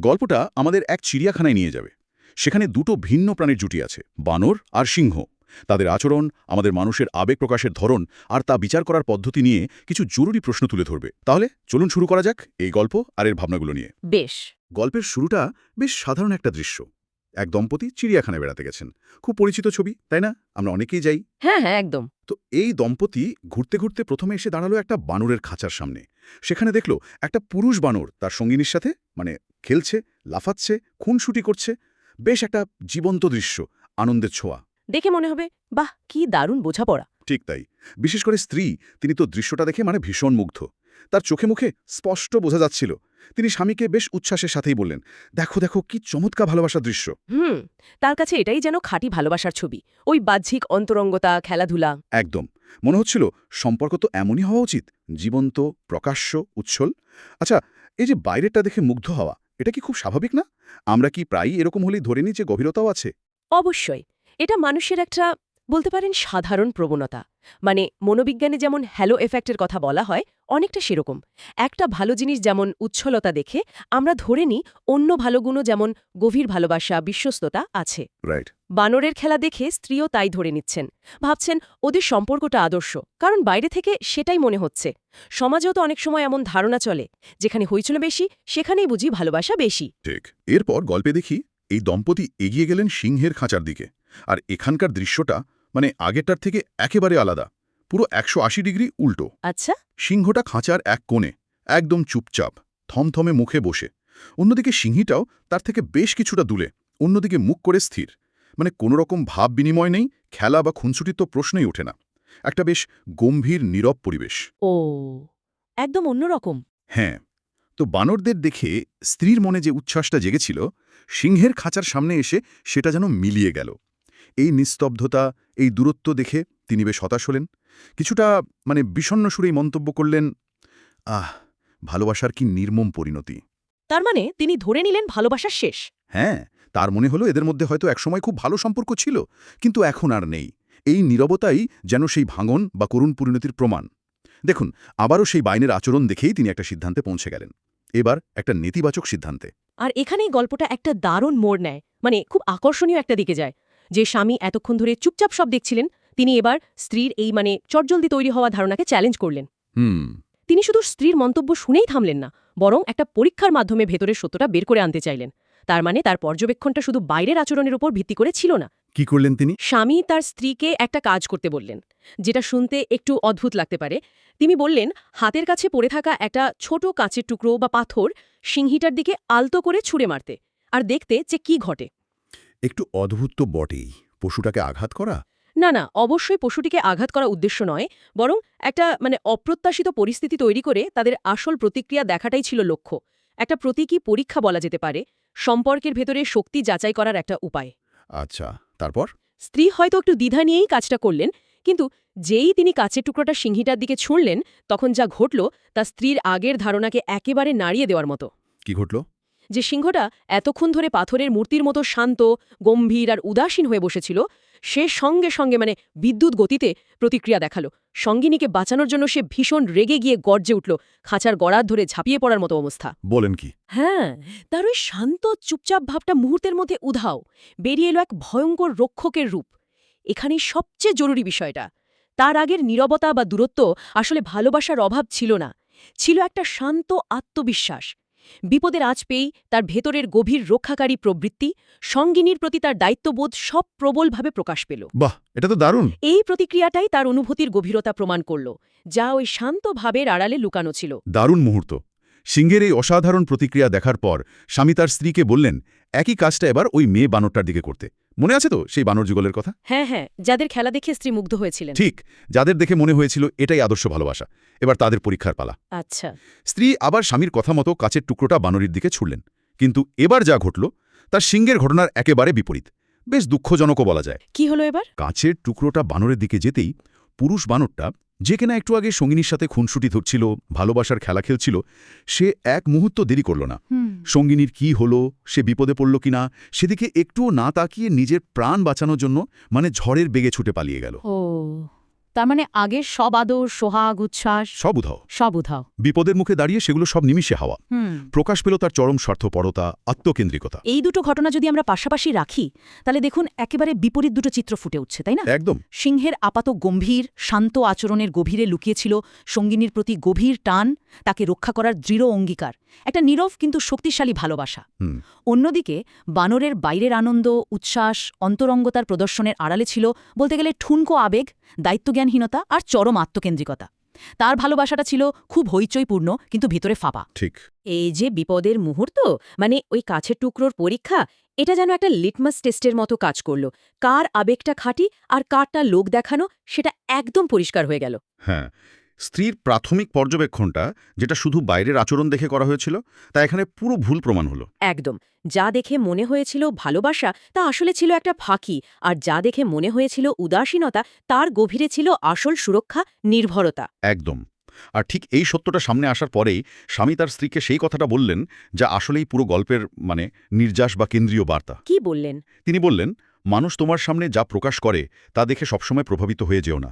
গল্পটা আমাদের এক চিড়িয়াখানায় নিয়ে যাবে। সেখানে দুটো ভিন্ন প্রাণীর জুটি আছে বানর আর সিংহ। তাদের আচরণ আমাদের মানুষের আবেগ প্রকাশের ধরন আর তা বিচার করার পদ্ধতি নিয়ে কিছু জরুরি প্রশ্ন তুলে ধরবে। তাহলে চলুন শুরু করা যাক এই গল্প আর এর ভাবনাগুলো নিয়ে। বেশ। গল্পের শুরুটা বেশ সাধারণ একটা দৃশ্য। এক দম্পতি চিড়িয়াখানায় বেড়াতে গেছেন। খুব পরিচিত ছবি তাই না? আমরা অনেকেই যাই। হ্যাঁ হ্যাঁ একদম। তো এই দম্পতি ঘুরতে ঘুরতে প্রথমে এসে দাঁড়াল একটা বানরের খাঁচার সামনে। সেখানে দেখল একটা পুরুষ বানর তার সঙ্গিনীর সাথে মানে খেলছে লাফাচ্ছে খুনসুটি করছে। বেশ একটা জীবন্ত দৃশ্য আনন্দের ছোঁয়া। দেখে মনে হবে বাহ কি দারুণ বোঝাপড়া। ঠিক তাই। বিশেষ করে স্ত্রী তিনি তো দৃশ্যটা দেখে মানে ভীষণ মুগ্ধ। তার চোখে মুখে স্পষ্ট বোঝা যাচ্ছিল তিনি স্বামীকে বেশ উচ্ছ্বাসের সাথেই বললেন দেখো দেখো কি চমৎকার ভালোবাসার দৃশ্য। হুম তার কাছে এটাই যেন খাঁটি ভালোবাসার ছবি ওই বাহ্যিক অন্তরঙ্গতা খেলাধুলা। একদম। মনে হচ্ছিল সম্পর্ক তো এমনই হওয়া উচিত জীবন্ত প্রকাশ্য উচ্ছল। আচ্ছা এই যে বাইরেটা দেখে মুগ্ধ হওয়া এটা কি খুব স্বাভাবিক না? আমরা কি প্রায়ই এরকম হলেই ধরে নিই যে গভীরতাও আছে? অবশ্যই। এটা মানুষের একটা বলতে পারেন সাধারণ প্রবণতা। মানে মনোবিজ্ঞানে যেমন হ্যালো এফেক্টের কথা বলা হয় অনেকটা সেরকম। একটা ভালো জিনিস যেমন উচ্ছলতা দেখে আমরা ধরে নিই অন্য ভালো গুণও যেমন গভীর ভালোবাসা বিশ্বস্ততা আছে। বানরের খেলা দেখে স্ত্রীও তাই ধরে নিচ্ছেন। ভাবছেন ওদের সম্পর্কটা আদর্শ কারণ বাইরে থেকে সেটাই মনে হচ্ছে। সমাজেও তো অনেক সময় এমন ধারণা চলে যেখানে হইচল বেশি সেখানেই বুঝি ভালোবাসা বেশি। ঠিক। এরপর গল্পে দেখি এই দম্পতি এগিয়ে গেলেন সিংহের খাঁচার দিকে আর এখানকার দৃশ্যটা মানে আগেরটার থেকে একেবারে আলাদা। পুরো একশো আশি ডিগ্রি উল্টো। আচ্ছা। সিংহটা খাঁচার এক কোণে একদম চুপচাপ থমথমে মুখে বসে। অন্যদিকে সিংহীটাও তার থেকে বেশ কিছুটা দূলে অন্যদিকে মুখ করে স্থির। মানে কোনো রকম ভাব বিনিময় নেই খেলা বা খুনসুটির তো প্রশ্নই ওঠে না। একটা বেশ গম্ভীর নীরব পরিবেশ। ও একদম অন্যরকম হ্যাঁ। তো বানরদের দেখে স্ত্রীর মনে যে উচ্ছ্বাসটা জেগেছিল সিংহের খাঁচার সামনে এসে সেটা যেন মিলিয়ে গেল। এই নিস্তব্ধতা এই দূরত্ব দেখে তিনি বেশ হতাশ হলেন। কিছুটা মানে বিষণ্ন সুরেই মন্তব্য করলেন আহ ভালোবাসার কি নির্মম পরিণতি? তার মানে তিনি ধরে নিলেন ভালোবাসা শেষ। হ্যাঁ তার মনে হলো এদের মধ্যে হয়তো একসময় খুব ভালো সম্পর্ক ছিল কিন্তু এখন আর নেই। এই নীরবতাই যেন সেই ভাঙন বা করুণ পরিণতির প্রমাণ। দেখুন আবারও সেই বাইনের আচরণ দেখেই তিনি একটা সিদ্ধান্তে পৌঁছে গেলেন। এবার একটা নেতিবাচক সিদ্ধান্তে। আর এখানেই গল্পটা একটা দারুণ মোড় নেয়। মানে খুব আকর্ষণীয় একটা দিকে যায়। যে স্বামী এতক্ষণ ধরে চুপচাপ সব দেখছিলেন তিনি এবার স্ত্রীর এই মানে চটজলদি তৈরি হওয়া ধারণাকে চ্যালেঞ্জ করলেন। তিনি শুধু স্ত্রীর মন্তব্য শুনেই থামলেন না বরং একটা পরীক্ষার মাধ্যমে ভেতরের সত্যটা বের করে আনতে চাইলেন। তার মানে তার পর্যবেক্ষণটা শুধু বাইরের আচরণের উপর ভিত্তি করে ছিল না। কি করলেন তিনি? স্বামী তার স্ত্রীকে একটা কাজ করতে বললেন যেটা শুনতে একটু অদ্ভুত লাগতে পারে। তিনি বললেন হাতের কাছে পড়ে থাকা একটা ছোট কাঁচের টুকরো বা পাথর সিংহিটার দিকে আলতো করে ছুঁড়ে মারতে আর দেখতে যে কি ঘটে। একটু অদ্ভুত তো বটেই। পশুটাকে আঘাত করা? না না অবশ্যই পশুটিকে আঘাত করা উদ্দেশ্য নয়। বরং একটা মানে অপ্রত্যাশিত পরিস্থিতি তৈরি করে তাদের আসল প্রতিক্রিয়া দেখাটাই ছিল লক্ষ্য। একটা প্রতীকী পরীক্ষা বলা যেতে পারে সম্পর্কের ভেতরে শক্তি যাচাই করার একটা উপায়। আচ্ছা তারপর? স্ত্রী হয়তো একটু দ্বিধা নিয়েই কাজটা করলেন কিন্তু যেই তিনি কাছের টুকরোটা সিংহিটার দিকে ছুঁড়লেন তখন যা ঘটল তা স্ত্রীর আগের ধারণাকে একেবারে নাড়িয়ে দেওয়ার মতো। কি ঘটল? যে সিংহটা এতক্ষণ ধরে পাথরের মূর্তির মতো শান্ত গম্ভীর আর উদাসীন হয়ে বসেছিল সে সঙ্গে সঙ্গে মানে বিদ্যুৎ গতিতে প্রতিক্রিয়া দেখাল। সঙ্গিনীকে বাঁচানোর জন্য সে ভীষণ রেগে গিয়ে গর্জে উঠল খাঁচার গড়ার ধরে ঝাঁপিয়ে পড়ার মতো অবস্থা। বলেন কি? হ্যাঁ তার ওই শান্ত চুপচাপ ভাবটা মুহূর্তের মধ্যে উধাও বেরিয়ে এলো এক ভয়ঙ্কর রক্ষকের রূপ। এখানেই সবচেয়ে জরুরি বিষয়টা। তার আগের নীরবতা বা দূরত্ব আসলে ভালোবাসার অভাব ছিল না। ছিল একটা শান্ত আত্মবিশ্বাস। বিপদের আঁচ পেয়েই তার ভেতরের গভীর রক্ষাকারী প্রবৃত্তি সঙ্গিনীর প্রতি তার দায়িত্ববোধ সব প্রবলভাবে প্রকাশ পেল। বাহ এটা তো দারুণ! এই প্রতিক্রিয়াটাই তার অনুভূতির গভীরতা প্রমাণ করল যা ওই শান্ত ভাবের আড়ালে লুকানো ছিল। দারুণ মুহূর্ত। সিংহের এই অসাধারণ প্রতিক্রিয়া দেখার পর স্বামী তার স্ত্রীকে বললেন একই কাজটা এবার ওই মেয়ে বানরটার দিকে করতে। মনে আছে তো সেই বানর যুগলের কথা? হ্যাঁ হ্যাঁ যাদের খেলা দেখে স্ত্রী মুগ্ধ হয়েছিলেন। ঠিক যাদের দেখে মনে হয়েছিল এটাই আদর্শ ভালোবাসা। এবার তাদের পরীক্ষার পালা। আচ্ছা। স্ত্রী আবার স্বামীর কথা মতো কাছের টুকরোটা বানরির দিকে ছুড়লেন। কিন্তু এবার যা ঘটল তার সিংহের ঘটনার একেবারে বিপরীত। বেশ দুঃখজনকও বলা যায়। কি হলো এবার? কাছের টুকরোটা বানরের দিকে যেতেই পুরুষ বানরটা যে কিনা একটু আগে সঙ্গিনীর সাথে খুনসুটি ধরছিল ভালোবাসার খেলা খেলছিল সে এক মুহূর্ত দেরি করল না। সঙ্গিনীর কি হলো সে বিপদে পড়ল কিনা সেদিকে একটুও না তাকিয়ে নিজের প্রাণ বাঁচানোর জন্য মানে ঝড়ের বেগে ছুটে পালিয়ে গেল। তার মানে আগে সব আদর সোহাগ উচ্ছ্বাস সব উধাও। সব উধাও। বিপদের মুখে দাঁড়িয়ে সেগুলো সব নিমিষে হাওয়া। প্রকাশ পেল তার চরম স্বার্থপরতা আত্মকেন্দ্রিকতা। এই দুটো ঘটনা যদি আমরা পাশাপাশি রাখি তাহলে দেখুন একেবারে বিপরীত দুটো চিত্র ফুটে উঠছে তাই না? একদম। সিংহের আপাত গম্ভীর শান্ত আচরণের গভীরে লুকিয়েছিল সঙ্গিনীর প্রতি গভীর টান তাকে রক্ষা করার দৃঢ় অঙ্গীকার। একটা নীরব কিন্তু শক্তিশালী ভালোবাসা। অন্যদিকে বানরের বাইরের আনন্দ উচ্ছ্বাস অন্তরঙ্গতার প্রদর্শনের আড়ালে ছিল বলতে গেলে ঠুনকো আবেগ দায়িত্বজ্ঞানহীনতা আর চরম আত্মকেন্দ্রিকতা। তার ভালোবাসাটা ছিল খুব হইচইপূর্ণ কিন্তু ভিতরে ফাঁপা। ঠিক। এই যে বিপদের মুহূর্ত মানে ওই কাছের টুকরোর পরীক্ষা এটা যেন একটা লিটমাস টেস্টের মতো কাজ করল। কার আবেগটা খাঁটি আর কারটা লোক দেখানো সেটা একদম পরিষ্কার হয়ে গেল। হ্যাঁ স্ত্রীর প্রাথমিক পর্যবেক্ষণটা যেটা শুধু বাইরের আচরণ দেখে করা হয়েছিল তা এখানে পুরো ভুল প্রমাণ হলো। একদম। যা দেখে মনে হয়েছিল ভালোবাসা তা আসলে ছিল একটা ফাঁকি আর যা দেখে মনে হয়েছিল উদাসীনতা তার গভীরে ছিল আসল সুরক্ষা নির্ভরতা। একদম। আর ঠিক এই সত্যটা সামনে আসার পরেই স্বামী তার স্ত্রীকে সেই কথাটা বললেন যা আসলেই পুরো গল্পের মানে নির্যাস বা কেন্দ্রীয় বার্তা। কি বললেন? তিনি বললেন মানুষ তোমার সামনে যা প্রকাশ করে তা দেখে সবসময় প্রভাবিত হয়ে যেও না।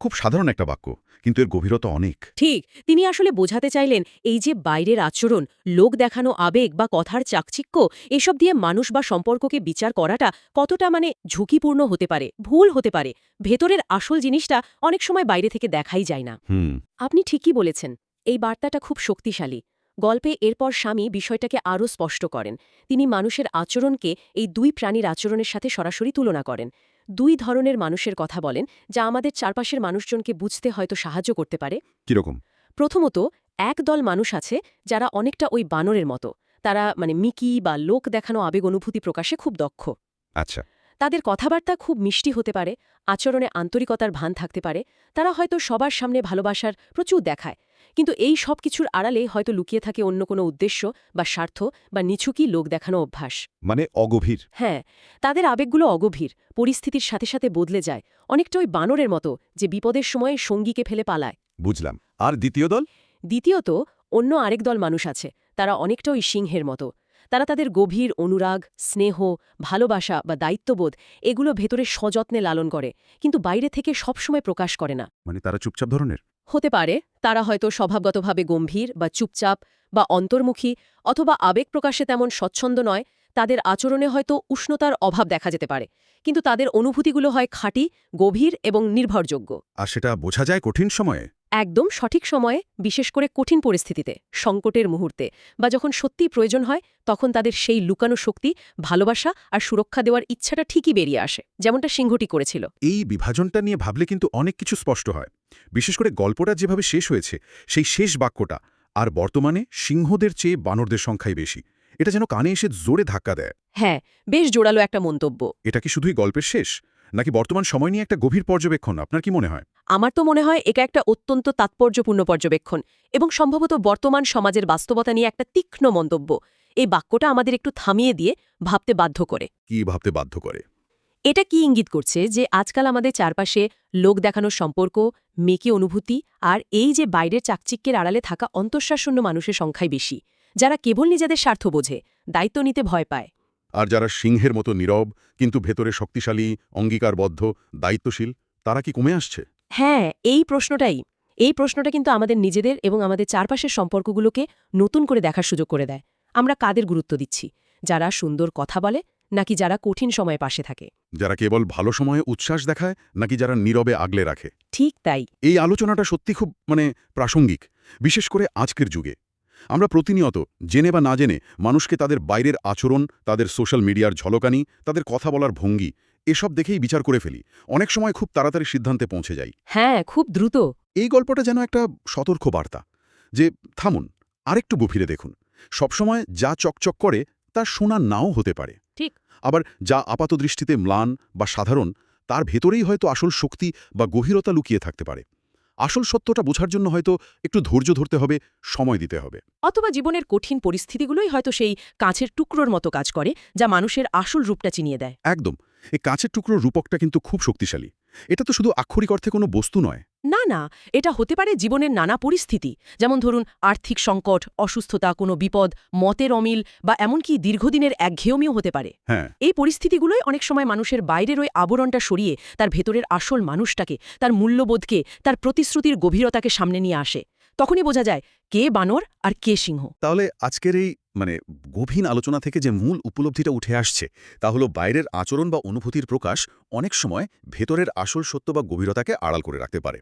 খুব সাধারণ একটা বাক্য কিন্তু এর গভীরতা অনেক। ঠিক তিনি আসলে বোঝাতে চাইলেন এই যে বাইরের আচরণ লোক দেখানো আবেগ বা কথার চাকচিক্য এসব দিয়ে মানুষ বা সম্পর্ককে বিচার করাটা কতটা মানে ঝুঁকিপূর্ণ হতে পারে ভুল হতে পারে। ভেতরের আসল জিনিসটা অনেক সময় বাইরে থেকে দেখাই যায় না। হুম। আপনি ঠিকই বলেছেন এই বার্তাটা খুব শক্তিশালী। গল্পে এরপর স্বামী বিষয়টাকে আরও স্পষ্ট করেন। তিনি মানুষের আচরণকে এই দুই প্রাণীর আচরণের সাথে সরাসরি তুলনা করেন। দুই ধরনের মানুষের কথা বলেন যা আমাদের চারপাশের মানুষজনকে বুঝতে হয়তো সাহায্য করতে পারে। কীরকম? প্রথমত এক দল মানুষ আছে যারা অনেকটা ওই বানরের মতো। তারা মানে মিকি বা লোক দেখানো আবেগ অনুভূতি প্রকাশে খুব দক্ষ। আচ্ছা। তাদের কথাবার্তা খুব মিষ্টি হতে পারে আচরণে আন্তরিকতার ভান থাকতে পারে। তারা হয়তো সবার সামনে ভালোবাসার প্রচুর দেখায়। কিন্তু এই সব কিছুর আড়ালে হয়তো লুকিয়ে থাকে অন্য কোনো উদ্দেশ্য বা স্বার্থ বা নিছুকি লোক দেখানো অভ্যাস। মানে অগভীর। হ্যাঁ তাদের আবেগগুলো অগভীর পরিস্থিতির সাথে সাথে বদলে যায় অনেকটা ওই বানরের মতো যে বিপদের সময়ে সঙ্গীকে ফেলে পালায়। বুঝলাম। আর দ্বিতীয় দল? দ্বিতীয়ত অন্য আরেক দল মানুষ আছে তারা অনেকটা ওই সিংহের মতো। তারা তাদের গভীর অনুরাগ স্নেহ ভালোবাসা বা দায়িত্ববোধ এগুলো ভেতরে সযত্নে লালন করে কিন্তু বাইরে থেকে সবসময় প্রকাশ করে না। মানে তারা চুপচাপ ধরনের? হতে পারে তারা হয়তো স্বভাবগতভাবে গম্ভীর বা চুপচাপ বা অন্তর্মুখী অথবা আবেগ প্রকাশে তেমন স্বচ্ছন্দ নয়, তাদের আচরণে হয়তো উষ্ণতার অভাব দেখা যেতে পারে। কিন্তু তাদের অনুভূতিগুলো হয় খাঁটি, গভীর এবং নির্ভরযোগ্য। আর সেটা বোঝা যায় কঠিন সময়ে? একদম সঠিক সময়ে বিশেষ করে কঠিন পরিস্থিতিতে সংকটের মুহূর্তে বা যখন সত্যিই প্রয়োজন হয় তখন তাদের সেই লুকানো শক্তি ভালোবাসা আর সুরক্ষা দেওয়ার ইচ্ছাটা ঠিকই বেরিয়ে আসে যেমনটা সিংহটি করেছিল। এই বিভাজনটা নিয়ে ভাবলে কিন্তু অনেক কিছু স্পষ্ট হয়। বিশেষ করে গল্পটা যেভাবে শেষ হয়েছে সেই শেষ বাক্যটা আর বর্তমানে সিংহদের চেয়ে বানরদের সংখ্যাই বেশি এটা যেন কানে এসে জোরে ধাক্কা দেয়। হ্যাঁ বেশ জোরালো একটা মন্তব্য। এটা কি শুধুই গল্পের শেষ? নাকি বর্তমান সময় নিয়ে একটা গভীর পর্যবেক্ষণ আপনার কি মনে হয়? আমার তো মনে হয় এটা একটা অত্যন্ত তাৎপর্যপূর্ণ পর্যবেক্ষণ এবং সম্ভবত বর্তমান সমাজের বাস্তবতা নিয়ে একটা তীক্ষ্ণ মন্তব্য। এই বাক্যটা আমাদের একটু থামিয়ে দিয়ে ভাবতে বাধ্য করে। কি ভাবতে বাধ্য করে? এটা কি ইঙ্গিত করছে যে আজকাল আমাদের চারপাশে লোক দেখানোর সম্পর্ক মেকি অনুভূতি আর এই যে বাইরের চাকচিক্যের আড়ালে থাকা অন্তঃশ্বাসশূন্য মানুষের সংখ্যাই বেশি যারা কেবল নিজেদের স্বার্থ বোঝে দায়িত্ব নিতে ভয় পায়। আর যারা সিংহের মতো নীরব কিন্তু ভেতরে শক্তিশালী অঙ্গীকারবদ্ধ দায়িত্বশীল তারা কি কমে আসছে? হ্যাঁ এই প্রশ্নটাই। এই প্রশ্নটা কিন্তু আমাদের নিজেদের এবং আমাদের চারপাশের সম্পর্কগুলোকে নতুন করে দেখার সুযোগ করে দেয়। আমরা কাদের গুরুত্ব দিচ্ছি? যারা সুন্দর কথা বলে নাকি যারা কঠিন সময়ে পাশে থাকে? যারা কেবল ভালো সময়ে উচ্ছ্বাস দেখায় নাকি যারা নীরবে আগলে রাখে? ঠিক তাই। এই আলোচনাটা সত্যি খুব মানে প্রাসঙ্গিক। বিশেষ করে আজকের যুগে। আমরা প্রতিনিয়ত জেনে বা না জেনে মানুষকে তাদের বাইরের আচরণ তাদের সোশ্যাল মিডিয়ার ঝলকানি তাদের কথা বলার ভঙ্গি এসব দেখেই বিচার করে ফেলি। অনেক সময় খুব তাড়াতাড়ি সিদ্ধান্তে পৌঁছে যাই। হ্যাঁ খুব দ্রুত। এই গল্পটা যেন একটা সতর্ক বার্তা যে থামুন আরেকটু গভীরে দেখুন। সবসময় যা চকচক করে তা শোনা নাও হতে পারে। ঠিক। আবার যা আপাত দৃষ্টিতে ম্লান বা সাধারণ তার ভেতরেই হয়তো আসল শক্তি বা গভীরতা লুকিয়ে থাকতে পারে। আসল সত্যটা বোঝার জন্য হয়তো একটু ধৈর্য ধরতে হবে সময় দিতে হবে। অথবা জীবনের কঠিন পরিস্থিতিগুলোই হয়তো সেই কাঁচের টুকরোর মতো কাজ করে যা মানুষের আসল রূপটা চিনিয়ে দেয়। একদম। এই কাঁচের টুকরোর রূপকটা কিন্তু খুব শক্তিশালী। এটা তো শুধু আক্ষরিক অর্থে কোনো বস্তু নয়। না না এটা হতে পারে জীবনের নানা পরিস্থিতি যেমন ধরুন আর্থিক সংকট অসুস্থতা কোনো বিপদ মতের অমিল বা এমনকি দীর্ঘদিনের একঘেয়মিও হতে পারে। হ্যাঁ। এই পরিস্থিতিগুলোই অনেক সময় মানুষের বাইরের ওই আবরণটা সরিয়ে তার ভেতরের আসল মানুষটাকে তার মূল্যবোধকে তার প্রতিশ্রুতির গভীরতাকে সামনে নিয়ে আসে। তখনই বোঝা যায় কে বানর আর কে সিংহ। তাহলে আজকের এই মানে গভীর আলোচনা থেকে যে মূল উপলব্ধিটা উঠে আসছে, তা হলো বাইরের আচরণ বা অনুভূতির প্রকাশ অনেক সময় ভেতরের আসল সত্য বা গভীরতাকে আড়াল করে রাখতে পারে।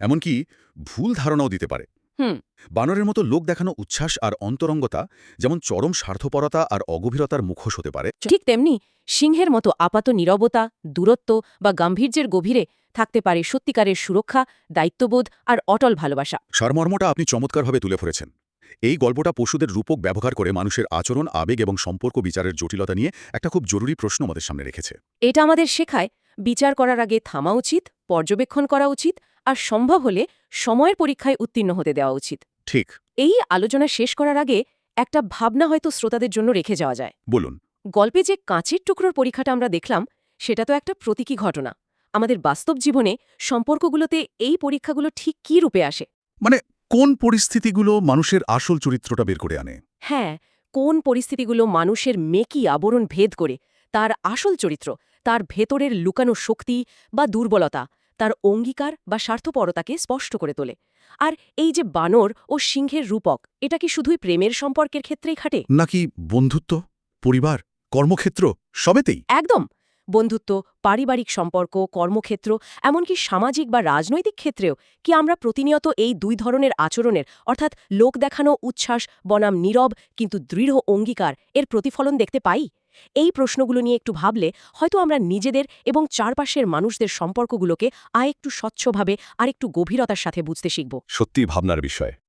এমনকি ভুল ধারণাও দিতে পারে। হুম। বানরের মতো লোক দেখানো উচ্ছ্বাস আর অন্তরঙ্গতা যেমন চরম স্বার্থপরতা আর অগভীরতার মুখোশ হতে পারে। ঠিক তেমনি সিংহের মতো আপাত নীরবতা দূরত্ব বা গাম্ভীর্যের গভীরে থাকতে পারে সত্যিকারের সুরক্ষা দায়িত্ববোধ আর অটল ভালোবাসা। সারমর্মটা আপনি চমৎকারভাবে তুলে ধরেছেন। এই গল্পটা পশুদের রূপক ব্যবহার করে মানুষের আচরণ আবেগ এবং সম্পর্ক বিচারের জটিলতা নিয়ে একটা খুব জরুরি প্রশ্ন আমাদের সামনে রেখেছে। এটা আমাদের শেখায় বিচার করার আগে থামা উচিত পর্যবেক্ষণ করা উচিত আর সম্ভব হলে সময়ের পরীক্ষায় উত্তীর্ণ হতে দেওয়া উচিত। ঠিক। এই আলোচনা শেষ করার আগে একটা ভাবনা হয়তো শ্রোতাদের জন্য রেখে যাওয়া যায়। বলুন। গল্পে যে কাঁচের টুকরোর পরীক্ষাটা আমরা দেখলাম সেটা তো একটা প্রতীকী ঘটনা। আমাদের বাস্তব জীবনে সম্পর্কগুলোতে এই পরীক্ষাগুলো ঠিক কী রূপে আসে? মানে কোন পরিস্থিতিগুলো মানুষের আসল চরিত্রটা বের করে আনে? হ্যাঁ কোন পরিস্থিতিগুলো মানুষের মেকি আবরণ ভেদ করে তার আসল চরিত্র তার ভেতরের লুকানো শক্তি বা দুর্বলতা তার অঙ্গীকার বা স্বার্থপরতাকে স্পষ্ট করে তোলে। আর এই যে বানর ও সিংহের রূপক এটা কি শুধুই প্রেমের সম্পর্কের ক্ষেত্রেই খাটে? নাকি বন্ধুত্ব পরিবার কর্মক্ষেত্র সবেতেই? একদম! বন্ধুত্ব, পারিবারিক সম্পর্ক, কর্মক্ষেত্র, এমনকি সামাজিক বা রাজনৈতিক ক্ষেত্রেও কি আমরা প্রতিনিয়ত এই দুই ধরনের আচরণের, অর্থাৎ লোক দেখানো উচ্ছ্বাস, বনাম নীরব, কিন্তু দৃঢ় অঙ্গীকার, এর প্রতিফলন দেখতে পাই? এই প্রশ্নগুলো নিয়ে একটু ভাবলে হয়তো আমরা নিজেদের এবং চারপাশের মানুষদের সম্পর্কগুলোকে আর একটু স্বচ্ছভাবে আর একটু গভীরতার সাথে বুঝতে শিখব। সত্যি ভাবনার বিষয়।